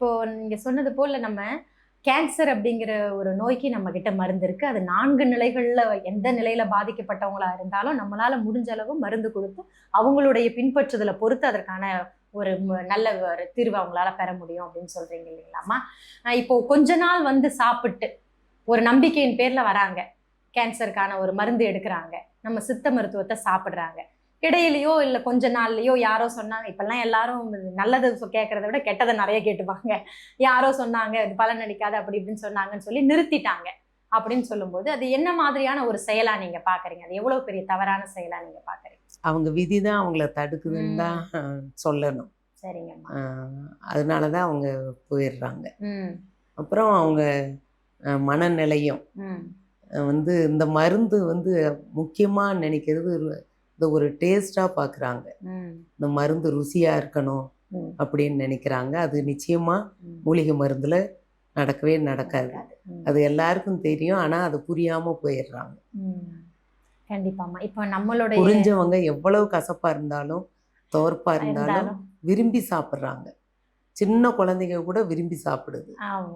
இப்போ நீங்க சொன்னது போல நம்ம கேன்சர் அப்படிங்கிற ஒரு நோய்க்கு நம்ம கிட்ட மருந்து இருக்கு. அது நான்கு நிலைகள்ல எந்த நிலையில பாதிக்கப்பட்டவங்களா இருந்தாலும் நம்மளால முடிஞ்ச அளவு மருந்து கொடுத்து அவங்களுடைய பின்பற்றுதலை பொறுத்து அதற்கான ஒரு நல்ல ஒரு தீர்வு அவங்களால பெற முடியும் அப்படின்னு சொல்றீங்க இல்லைங்களாம்மா. இப்போ கொஞ்ச நாள் வந்து சாப்பிட்டு ஒரு நம்பிக்கையின் பேர்ல வராங்க. கேன்சருக்கான ஒரு மருந்து எடுக்கிறாங்க. நம்ம சித்த மருத்துவத்தை சாப்பிட்றாங்க. இடையிலயோ இல்லை கொஞ்ச நாள்லயோ யாரோ சொன்னாங்க. இப்பெல்லாம் எல்லாரும் நல்லது கேட்கறத விட கெட்டதை நிறைய கேட்டுப்பாங்க. யாரோ சொன்னாங்க இது பலன் அளிக்காது அப்படி இப்படின்னு சொன்னாங்கன்னு சொல்லி நிறுத்திட்டாங்க அப்படின்னு சொல்லும்போது அது என்ன மாதிரியான ஒரு செயலா நீங்க பாக்குறீங்க? அது எவ்வளவு பெரிய தவறான செயலா நீங்க பாக்குறீங்க? அவங்க விதி தான் அவங்கள தடுக்குதுன்னு தான் சொல்லணும். சரிங்கம்மா. ஆஹ் அதனால தான் அவங்க போயிடுறாங்க. அப்புறம் அவங்க மனநிலையும் வந்து இந்த மருந்து வந்து முக்கியமாக நினைக்கிறது இந்த ஒரு டேஸ்ட்டாக பார்க்குறாங்க இந்த மருந்து ருசியாக இருக்கணும். அப்படின்னு நினைக்கிறாங்க. அது நிச்சயமாக. மூலிகை மருந்தில் நடக்கவே நடக்காது. அது எல்லாருக்கும் தெரியும். ஆனால் அது புரியாமல் போயிடுறாங்க. ம். கண்டிப்பாமா இப்போ நம்மளுடைய புரிஞ்சவங்க எவ்வளவு கசப்பாக இருந்தாலும் துவர்ப்பாக இருந்தாலும். விரும்பி சாப்பிட்றாங்க. சின்ன குழந்தைங்க கூட விரும்பி சாப்பிடுது.